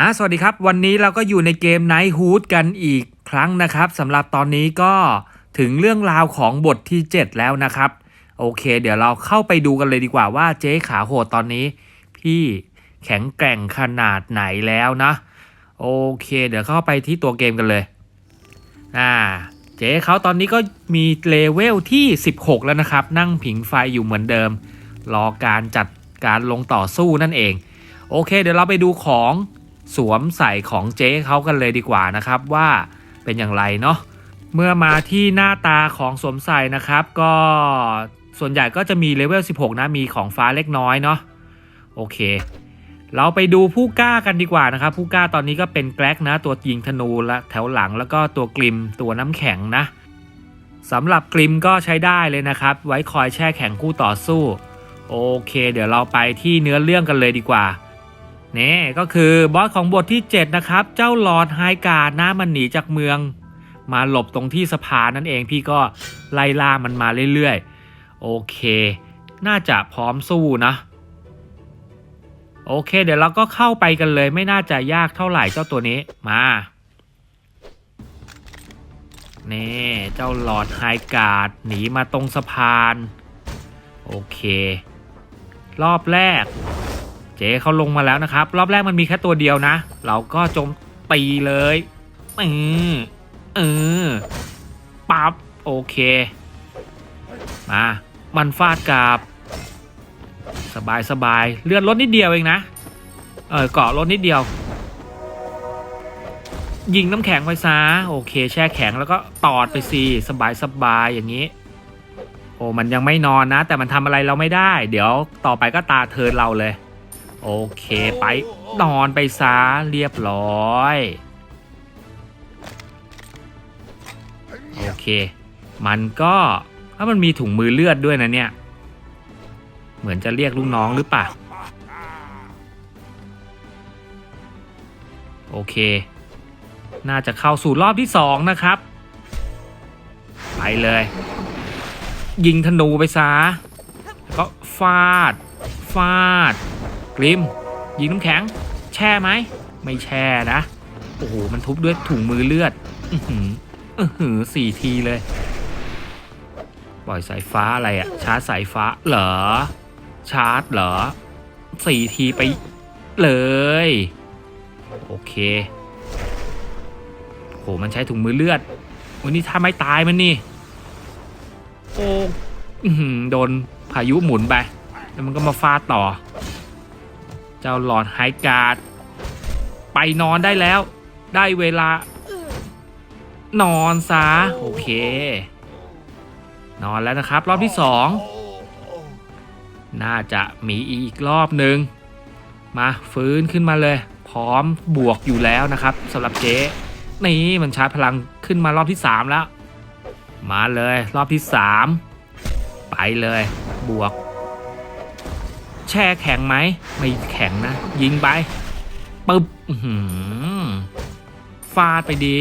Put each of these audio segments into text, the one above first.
อะสวัสดีครับ วันนี้เราก็อยู่ในเกม Night h o o d กันอีกครั้งนะครับสำหรับตอนนี้ก็ถึงเรื่องราวของบทที่ 7 แล้วนะครับ โอเค เดี๋ยวเราเข้าไปดูกันเลยดีกว่าว่าเจ๊ขาโหดตอนนี้ พี่แข็งแกร่งขนาดไหนแล้วนะ โอเค เดี๋ยวเข้าไปที่ตัวเกมกันเลยอ่าเจ๊เขาตอนนี้ก็มีเลเวลที่ 16 แล้วนะครับ นั่งผิงไฟอยู่เหมือนเดิม รอการจัดการลงต่อสู้นั่นเอง โอเค เดี๋ยวเราไปดูของ สวมใส่ของเจ๊เขากันเลยดีกว่านะครับว่าเป็นอย่างไรเนาะเมื่อมาที่หน้าตาของสวมใส่นะครับ ก็ส่วนใหญ่ก็จะมีเลเวล 16 นะ มีของฟ้าเล็กน้อยเนาะโอเค เราไปดูผู้กล้ากันดีกว่านะครับ ผู้กล้าตอนนี้ก็เป็นแกร็กนะ ตัวยิงธนูและแถวหลังแล้วก็ตัวกลิมตัวน้ำแข็งนะสำหรับกลิมก็ใช้ได้เลยนะครับ ไว้คอยแช่แข็งคู่ต่อสู้ โอเค เดี๋ยวเราไปที่เนื้อเรื่องกันเลยดีกว่า นี่ก็คือบอสของบทที่ 7 นะครับ เจ้าหลอดไฮการ์ดนะมันหนีจากเมือง มาหลบตรงที่สะพานนั่นเองพี่ก็ไล่ล่ามันมาเรื่อยๆ โอเค น่าจะพร้อมสู้นะโอเค เดี๋ยวเราก็เข้าไปกันเลยไม่น่าจะยากเท่าไหร่เจ้าตัวนี้มานี่เจ้าหลอดไฮการ์ดหนีมาตรงสะพาน โอเค รอบแรก เจ๊เขาลงมาแล้วนะครับ รอบแรกมันมีแค่ตัวเดียวนะ เราก็จมตีเลยเออเออปั๊บโอเค มา มันฟาดกับ สบายสบายเลือดลดนิดเดียวเองนะ เออเกาะลดนิดเดียว ยิงน้ำแข็งไปซะโอเค แช่แข็งแล้วก็ตอดไปสิสบายสบายอย่างนี้ โอ้มันยังไม่นอนนะ แต่มันทำอะไรเราไม่ได้ เดี๋ยวต่อไปก็ตาเทินเราเลย โอเคไปนอนไปซะเรียบร้อย โอเค มันก็ถ้ามันมีถุงมือเลือดด้วยนะเนี่ย เหมือนจะเรียกลูกน้องหรือเปล่าโอเค น่าจะเข้าสู่รอบที่สองนะครับ ไปเลย ยิงธนูไปซะแล้วก็ฟาด ฟาด ริม ยิงน้ำแข็ง แช่ไหม ไม่แช่นะ โอ้โห มันทุบด้วยถุงมือเลือด อือหืออือหือสี่ทีเลย ปล่อยสายฟ้าอะไรอะชาร์จสายฟ้า เหรอ ชาร์จเหรอสี่ทีไปเลย โอเคโหมันใช้ถุงมือเลือดวันนี้ถ้าไม่ตายมันนี่ โอ้อือโดนพายุหมุนไป แล้วมันก็มาฟาดต่อ เจ้าหลอดไฮการ์ดไปนอนได้แล้ว ได้เวลา นอนซะ โอเค นอนแล้วนะครับ รอบที่สองน่าจะมีอีกรอบหนึ่งมาฟื้นขึ้นมาเลย พร้อมบวกอยู่แล้วนะครับสำหรับเจ๊นี่มันชาร์จพลังขึ้นมารอบที่ 3 แล้ว มาเลยรอบที่ 3 ไปเลยบวก แช่แข็งไหมไม่แข็งนะ ยิงไปปึ๊บฟาดไปดี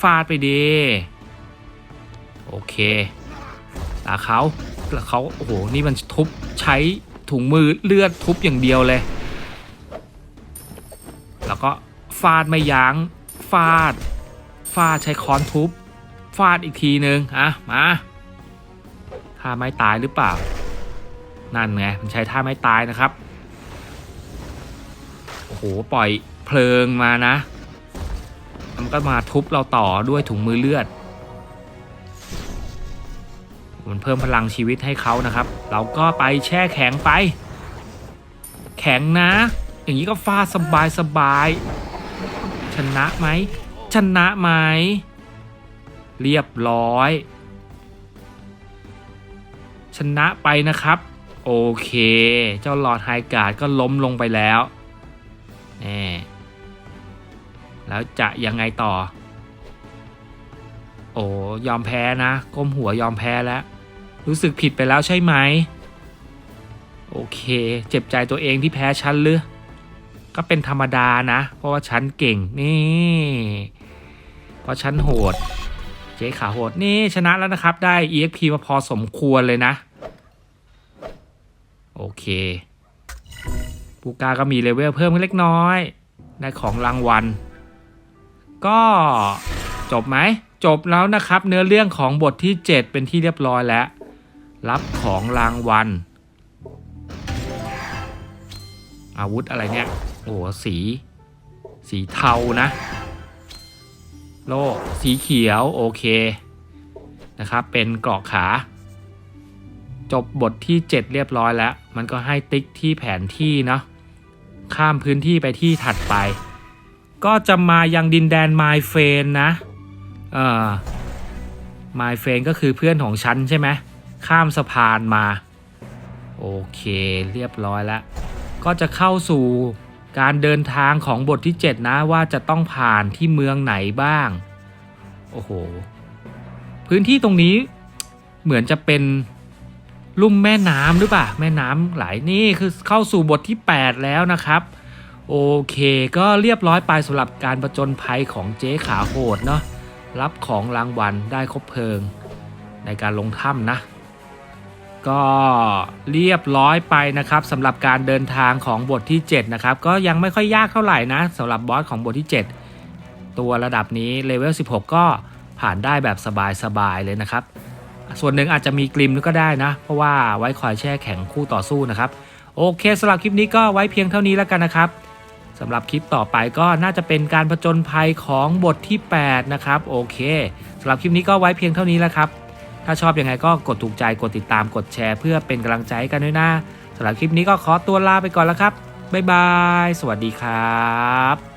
ฟาดไปดี โอเคตาเขาแล้วเขาโอ้โห นี่มันทุบใช้ถุงมือเลือดทุบอย่างเดียวเลย แล้วก็ฟาดไม่ยัง้ง ฟาด ฟาดใช้ค้อนทุบ ฟาดอีกทีหนึ่งอะ มาท่าไม้ตายหรือเปล่า นั่นไงมันใช้ท่าไม้ตายนะครับ โอ้โห ปล่อยเพลิงมานะ มันก็มาทุบเราต่อด้วยถุงมือเลือด มันเพิ่มพลังชีวิตให้เขานะครับ เราก็ไปแช่แข็งไป แข็งนะ อย่างนี้ก็ฟาสบายสบายชนะไหม ชนะไหม เรียบร้อย ชนะไปนะครับ โอเค เจ้าหลอดไฮการ์ดก็ล้มลงไปแล้วนี่แล้วจะยังไงต่อ โอ้ยอมแพ้นะ ก้มหัวยอมแพ้แล้ว รู้สึกผิดไปแล้วใช่ไหม โอเค เจ็บใจตัวเองที่แพ้ฉันหรือก็เป็นธรรมดานะ เพราะว่าฉันเก่งนี่ เพราะฉันโหด เจ๊ขาโหดนี่ชนะแล้วนะครับ ได้ EXP มาพอสมควรเลยนะ โอเคปูกาก็มีเลเวลเพิ่มเล็กน้อยได้ของรางวัล ก็จบไหม จบแล้วนะครับ เนื้อเรื่องของบทที่ 7 เป็นที่เรียบร้อยแล้ว รับของรางวัล อาวุธอะไรเนี่ย โอ้โหสี สีเทานะ โล่สีเขียว โอเคนะครับ เป็นเกราะขา จบบทที่ 7 เรียบร้อยแล้ว มันก็ให้ติ๊กที่แผนที่เนาะข้ามพื้นที่ไปที่ถัดไป ก็จะมายังดินแดนไมเฟนนะเออไมเฟนก็คือเพื่อนของฉันใช่ไหมข้ามสะพานมา โอเคเรียบร้อยแล้ว ก็จะเข้าสู่การเดินทางของบทที่ 7 นะว่าจะต้องผ่านที่เมืองไหนบ้าง โอ้โห พื้นที่ตรงนี้เหมือนจะเป็น ลุ่มแม่น้ำหรือเปล่าแม่น้ำไหลนี่คือเข้าสู่บทที่ 8 แล้วนะครับ โอเคก็เรียบร้อยไปสำหรับการประจนภัยของเจ๊ขาโหดเนาะรับของรางวัลได้ครบเพลิง ในการลงถ้ำนะ ก็เรียบร้อยไปนะครับสำหรับการเดินทางของบทที่ 7 นะครับ ก็ยังไม่ค่อยยากเท่าไหร่นะสำหรับบอสของบทที่ 7 ตัวระดับนี้เลเวล16 ก็ผ่านได้แบบสบายๆเลยนะครับ ส่วนหนึ่งอาจจะมีกลิมก็ได้นะ เพราะว่าไว้คอยแช่แข็งคู่ต่อสู้นะครับ โอเคสำหรับคลิปนี้ก็ไว้เพียงเท่านี้แล้วกันนะครับสำหรับคลิปต่อไปก็น่าจะเป็นการผจญภัยของบทที่ 8 นะครับ โอเคสำหรับคลิปนี้ก็ไว้เพียงเท่านี้แล้วครับ ถ้าชอบยังไงก็กดถูกใจกดติดตามกดแชร์เพื่อเป็นกำลังใจให้กันด้วยนะสำหรับคลิปนี้ก็ขอตัวลาไปก่อนแล้วครับบ๊ายบาย สวัสดีครับ